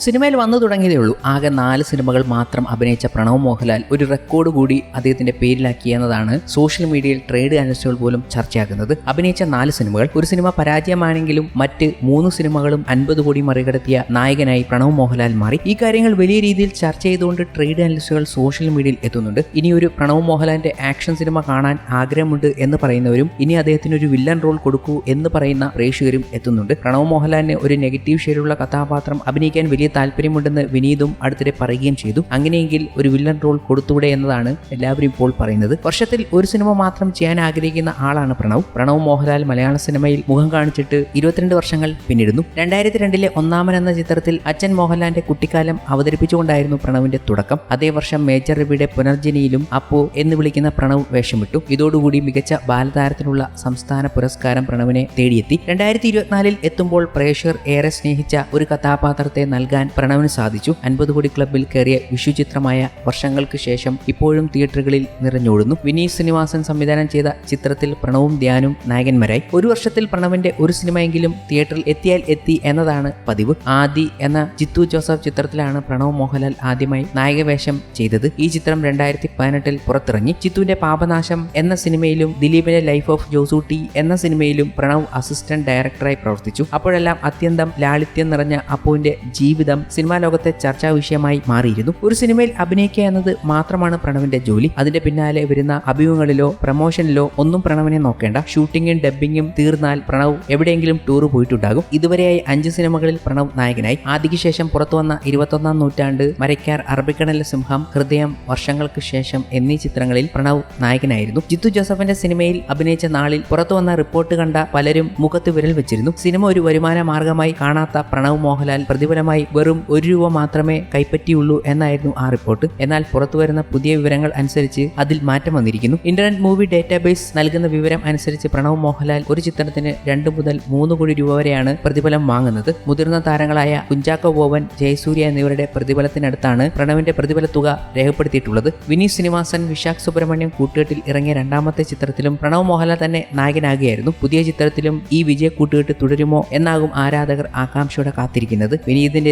സിനിമയിൽ വന്നു തുടങ്ങിയതേ ഉള്ളൂ. ആകെ നാല് സിനിമകൾ മാത്രം അഭിനയിച്ച പ്രണവ് മോഹൻലാൽ ഒരു റെക്കോർഡ് കൂടി അദ്ദേഹത്തിന്റെ പേരിലാക്കി എന്നതാണ് സോഷ്യൽ മീഡിയയിൽ ട്രേഡ് അനലിസ്റ്റുകൾ പോലും ചർച്ചയാക്കുന്നത്. അഭിനയിച്ച നാല് സിനിമകൾ ഒരു സിനിമ പരാജയമാണെങ്കിലും മറ്റ് മൂന്ന് സിനിമകളും അൻപത് കോടി മറികടത്തിയ നായകനായി പ്രണവ് മോഹൻലാൽ മാറി. ഈ കാര്യങ്ങൾ വലിയ രീതിയിൽ ചർച്ച ചെയ്തുകൊണ്ട് ട്രേഡ് അനലിസ്റ്റുകൾ സോഷ്യൽ മീഡിയയിൽ എത്തുന്നുണ്ട്. ഇനി ഒരു പ്രണവ് മോഹൻലാലിന്റെ ആക്ഷൻ സിനിമ കാണാൻ ആഗ്രഹമുണ്ട് എന്ന് പറയുന്നവരും ഇനി അദ്ദേഹത്തിന് ഒരു വില്ലൻ റോൾ കൊടുക്കൂ എന്ന് പറയുന്ന പ്രേക്ഷകരും എത്തുന്നുണ്ട്. പ്രണവ് മോഹൻലാലിന് ഒരു നെഗറ്റീവ് ഷെയ്ഡുള്ള കഥാപാത്രം അഭിനയിക്കാൻ വലിയ താല്പര്യമുണ്ടെന്ന് വിനീതും അടുത്തിടെ പറയുകയും ചെയ്തു. അങ്ങനെയെങ്കിൽ ഒരു വില്ലൻ റോൾ കൊടുത്തൂടെ എന്നതാണ് എല്ലാവരും ഇപ്പോൾ പറയുന്നത്. വർഷത്തിൽ ഒരു സിനിമ മാത്രം ചെയ്യാൻ ആഗ്രഹിക്കുന്ന ആളാണ് പ്രണവ്. പ്രണവ് മോഹൻലാൽ മലയാള സിനിമയിൽ മുഖം കാണിച്ചിട്ട് ഇരുപത്തിരണ്ട് വർഷങ്ങൾ പിന്നിടുന്നു. രണ്ടായിരത്തി രണ്ടിലെ ഒന്നാമൻ എന്ന ചിത്രത്തിൽ അച്ഛൻ മോഹൻലാലിന്റെ കുട്ടിക്കാലം അവതരിപ്പിച്ചുകൊണ്ടായിരുന്നു പ്രണവിന്റെ തുടക്കം. അതേ വർഷം മേജർ രവിയുടെ പുനർജനിയിലും അപ്പോ എന്ന് വിളിക്കുന്ന പ്രണവ് വേഷമിട്ടു. ഇതോടുകൂടി മികച്ച ബാലതാരത്തിനുള്ള സംസ്ഥാന പുരസ്കാരം പ്രണവിനെ തേടിയെത്തി. രണ്ടായിരത്തി ഇരുപത്തിനാലിൽ എത്തുമ്പോൾ പ്രേക്ഷകർ ഏറെ സ്നേഹിച്ച ഒരു കഥാപാത്രത്തെ നൽകാൻ പ്രണവിന് സാധിച്ചു. അൻപത് കോടി ക്ലബിൽ കയറിയ വിഷു ചിത്രമായ വർഷങ്ങൾക്ക് ശേഷം ഇപ്പോഴും തിയേറ്ററുകളിൽ നിറഞ്ഞോടുന്നു വിനീത് ശ്രീനിവാസൻ സംവിധാനം ചെയ്ത ചിത്രത്തിൽ പ്രണവും ധ്യാനും നായകന്മാരായി. ഒരു വർഷത്തിൽ പ്രണവിന്റെ ഒരു സിനിമയെങ്കിലും തിയേറ്ററിൽ എത്തിയാൽ എത്തി എന്നതാണ് പതിവ്. ആദി എന്ന ജിത്തു ജോസഫ് ചിത്രത്തിലാണ് പ്രണവ് മോഹൻലാൽ ആദ്യമായി നായകവേഷം ചെയ്തത്. ഈ ചിത്രം രണ്ടായിരത്തി പതിനെട്ടിൽ പുറത്തിറങ്ങി. ചിത്തുവിന്റെ പാപനാശം എന്ന സിനിമയിലും ദിലീപിന്റെ ലൈഫ് ഓഫ് ജോസൂട്ടി എന്ന സിനിമയിലും പ്രണവ് അസിസ്റ്റന്റ് ഡയറക്ടറായി പ്രവർത്തിച്ചു. അപ്പോഴെല്ലാം അത്യന്തം ലാളിത്യം നിറഞ്ഞ അപ്പുവിന്റെ ജീവിതം സിനിമാ ലോകത്തെ ചർച്ചാ വിഷയമായി മാറിയിരുന്നു. ഒരു സിനിമയിൽ അഭിനയിക്കുക എന്നത് മാത്രമാണ് പ്രണവിന്റെ ജോലി. അതിന്റെ പിന്നാലെ വരുന്ന അഭിമുഖങ്ങളിലോ പ്രമോഷനിലോ ഒന്നും പ്രണവിനെ നോക്കേണ്ട. ഷൂട്ടിങ്ങും ഡബ്ബിങ്ങും തീർന്നാൽ പ്രണവ് എവിടെയെങ്കിലും ടൂർ പോയിട്ടുണ്ടാകും. ഇതുവരെയായി അഞ്ച് സിനിമകളിൽ പ്രണവ് നായകനായി. ആദ്യക്ക് ശേഷം പുറത്തു വന്ന ഇരുപത്തൊന്നാം നൂറ്റാണ്ട് മരക്കാർ അറബിക്കടലിലെ സിംഹം ഹൃദയം വർഷങ്ങൾക്ക് ശേഷം എന്നീ ചിത്രങ്ങളിൽ പ്രണവ് നായകനായിരുന്നു. ജിത്തു ജോസഫിന്റെ സിനിമയിൽ അഭിനയിച്ച നാളിൽ പുറത്തു വന്ന റിപ്പോർട്ട് കണ്ട പലരും മുഖത്ത് വിരൽ വെച്ചിരുന്നു. സിനിമ ഒരു വരുമാന മാർഗമായി കാണാത്ത പ്രണവ് മോഹൻലാൽ പ്രതിഫലമായി വെറും ഒരു രൂപ മാത്രമേ കൈപ്പറ്റിയുള്ളൂ എന്നായിരുന്നു ആ റിപ്പോർട്ട്. എന്നാൽ പുറത്തു വരുന്ന പുതിയ വിവരങ്ങൾ അനുസരിച്ച് അതിൽ മാറ്റം വന്നിരിക്കുന്നു. ഇന്റർനെറ്റ് മൂവി ഡേറ്റാബേസ് നൽകുന്ന വിവരം അനുസരിച്ച് പ്രണവ് മോഹൻലാൽ ഒരു ചിത്രത്തിന് രണ്ട് മുതൽ മൂന്ന് കോടി രൂപ വരെയാണ് പ്രതിഫലം വാങ്ങുന്നത്. മുതിർന്ന താരങ്ങളായ കുഞ്ചാക്കോ ബോവൻ ജയസൂര്യ എന്നിവരുടെ പ്രതിഫലത്തിനടുത്താണ് പ്രണവിന്റെ പ്രതിഫല തുക രേഖപ്പെടുത്തിയിട്ടുള്ളത്. വിനീത് ശ്രീനിവാസൻ വിശാഖ് സുബ്രഹ്മണ്യം കൂട്ടുകെട്ടിൽ ഇറങ്ങിയ രണ്ടാമത്തെ ചിത്രത്തിലും പ്രണവ് മോഹൻലാൽ തന്നെ നായകനാകുകയായിരുന്നു. പുതിയ ചിത്രത്തിലും ഈ വിജയ കൂട്ടുകെട്ട് തുടരുമോ എന്നാകും ആരാധകർ ആകാംക്ഷയോടെ കാത്തിരിക്കുന്നത്.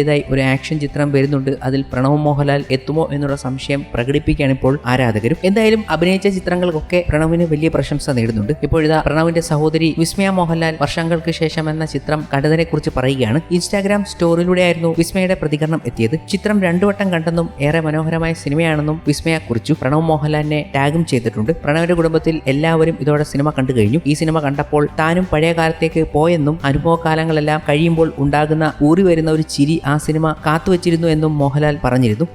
വിനീതിന്റെതായി ഒരു ആക്ഷൻ ചിത്രം വരുന്നുണ്ട്. അതിൽ പ്രണവ് മോഹൻലാൽ എത്തുമോ എന്നുള്ള സംശയം പ്രകടിപ്പിക്കുകയാണ് ഇപ്പോൾ ആരാധകരും. എന്തായാലും അഭിനയിച്ച ചിത്രങ്ങൾക്കൊക്കെ പ്രണവിന് വലിയ പ്രശംസ നേടുന്നുണ്ട്. ഇപ്പോഴിതാ പ്രണവിന്റെ സഹോദരി വിസ്മയ മോഹൻലാൽ വർഷങ്ങൾക്ക് ശേഷം എന്ന ചിത്രം കണ്ടതിനെ കുറിച്ച് പറയുകയാണ്. ഇൻസ്റ്റാഗ്രാം സ്റ്റോറിലൂടെയായിരുന്നു വിസ്മയുടെ പ്രതികരണം എത്തിയത്. ചിത്രം രണ്ടു വട്ടം കണ്ടെന്നും ഏറെ മനോഹരമായ സിനിമയാണെന്നും വിസ്മയ കുറിച്ചു. പ്രണവ് മോഹൻലാലിനെ ടാഗും ചെയ്തിട്ടുണ്ട്. പ്രണവിന്റെ കുടുംബത്തിൽ എല്ലാവരും ഇതോടെ സിനിമ കണ്ടു കഴിഞ്ഞു. ഈ സിനിമ കണ്ടപ്പോൾ താനും പഴയ കാലത്തേക്ക് പോയെന്നും അനുഭവകാലങ്ങളെല്ലാം കഴിയുമ്പോൾ ഉണ്ടാകുന്ന ഊറി വരുന്ന ഒരു ചിരി ആ സിനിമ കാത്തുവച്ചിരുന്നു എന്നും മോഹൻലാൽ പറഞ്ഞിരുന്നു.